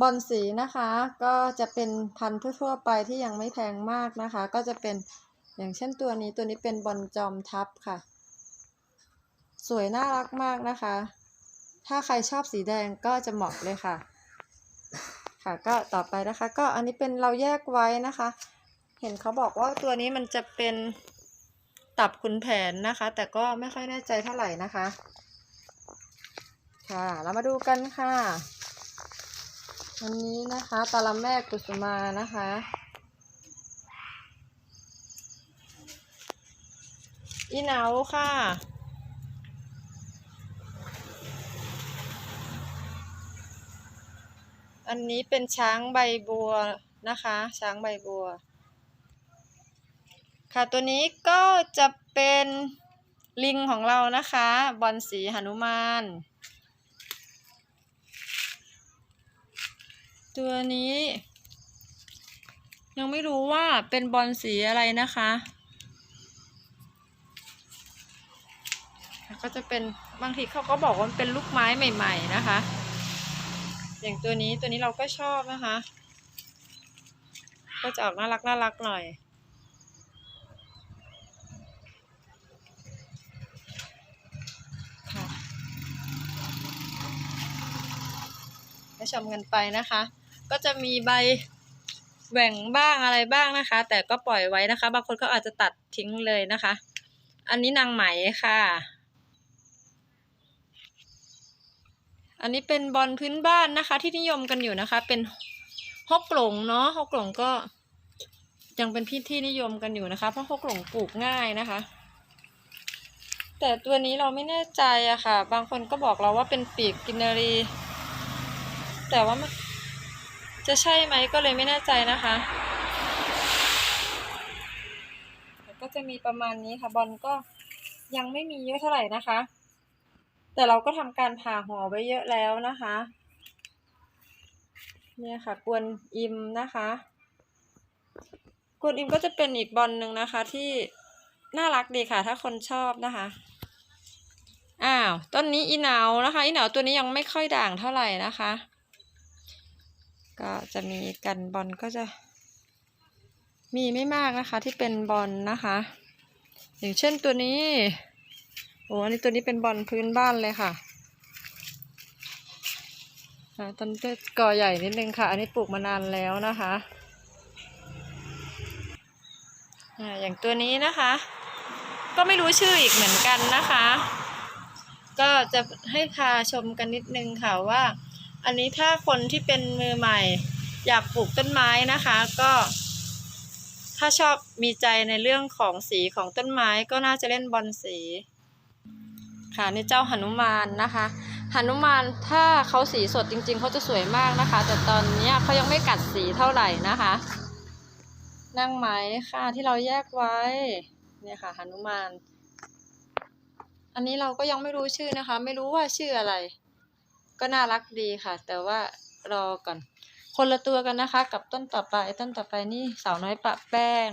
บอลสีนะคะก็จะเป็นพันธุ์ทั่วๆไปที่ยังไม่แพงมากนะคะ ก็จะเป็นอย่างเช่นตัวนี้ตัวนี้เป็นบอลจอมทัพค่ะ สวยน่ารักมากนะคะ ถ้าใครชอบสีแดงก็จะเหมาะเลยค่ะ ค่ะก็ต่อไปนะคะ ก็อันนี้เป็นเราแยกไว้นะคะ เห็นเขาบอกว่าตัวนี้มันจะเป็นตับขุนแผนนะคะ แต่ก็ไม่ค่อยแน่ใจเท่าไหร่นะคะ ค่ะ เรามาดูกันค่ะ วันนี้นะคะตาลแม่กุสุมานะคะ อีเหนาค่ะ อันนี้เป็นช้างใบบัวนะคะ ช้างใบบัว ค่ะตัวนี้ก็จะเป็นลิงของเรานะคะ บอลสีหนุมาน ตัวนี้ ยังไม่รู้ว่าเป็นบอลสีอะไรนะคะ ก็จะเป็นบางทีเขาก็บอกว่าเป็นลูกไม้ใหม่ ๆนะคะ อย่างตัวนี้ตัวนี้เราก็ชอบนะคะ ก็จะออกน่ารักน่ารักหน่อยค่ะให้ชมกันไปนะคะ ก็จะมีใบแหว่งบ้างอะไรบ้างนะคะ แต่ก็ปล่อยไว้นะคะ บางคนก็อาจจะตัดทิ้งเลยนะคะ อันนี้นางไหมค่ะ อันนี้เป็นบอลพื้นบ้านนะคะ ที่นิยมกันอยู่นะคะ เป็นฮกหลงเนาะฮกหลงก็ ยังเป็นที่ที่นิยมกันอยู่นะคะ เพราะฮกหลงปลูกง่ายนะคะ แต่ตัวนี้เราไม่แน่ใจอะค่ะ บางคนก็บอกเราว่าเป็นปีกกินนารี แต่ว่ามัน จะใช่ไหมก็เลยไม่แน่ใจนะคะก็จะมีประมาณนี้ค่ะบอลก็ยังไม่มีเยอะเท่าไหร่นะคะ แต่เราก็ทำการผ่าหัวไว้เยอะแล้วนะคะเนี่ยค่ะกวนอิมนะคะกวนอิมก็จะเป็นอีกบอลหนึ่งนะคะที่น่ารักดีค่ะ ถ้าคนชอบนะคะอ้าวต้นนี้อีหนานะคะอีหนาตัวนี้ยังไม่ค่อยด่างเท่าไหร่นะคะ ก็จะมีกันบอลก็จะ มีไม่มากนะคะที่เป็นบอลนะคะ อย่างเช่นตัวนี้โอ้อันนี้ตัวนี้เป็นบอลพื้นบ้านเลยค่ะต้นกอใหญ่นิดนึงค่ะ อันนี้ปลูกมานานแล้วนะคะอ่าอย่างตัวนี้นะคะ ก็ไม่รู้ชื่ออีกเหมือนกันนะคะ ก็จะให้พาชมกันนิดนึงค่ะว่า อันนี้ถ้าคนที่เป็นมือใหม่ อยากปลูกต้นไม้นะคะก็ ถ้าชอบมีใจในเรื่องของสีของต้นไม้ก็น่าจะเล่นบอลสีค่ะนี่เจ้าหนุมานนะคะหนุมานถ้าเขาสีสดจริง ๆเขาจะสวยมากนะคะ แต่ตอนนี้เขายังไม่กัดสีเท่าไหร่นะคะ นั่งไหมค่ะที่เราแยกไว้เนี่ยค่ะหนุมาน อันนี้เราก็ยังไม่รู้ชื่อนะคะ ไม่รู้ว่าชื่ออะไร ก็น่ารักดีค่ะ แต่ว่ารอก่อน คนละตัวกันนะคะ กับต้นต่อไปต้นต่อไปนี่สาวน้อยปะแป้ง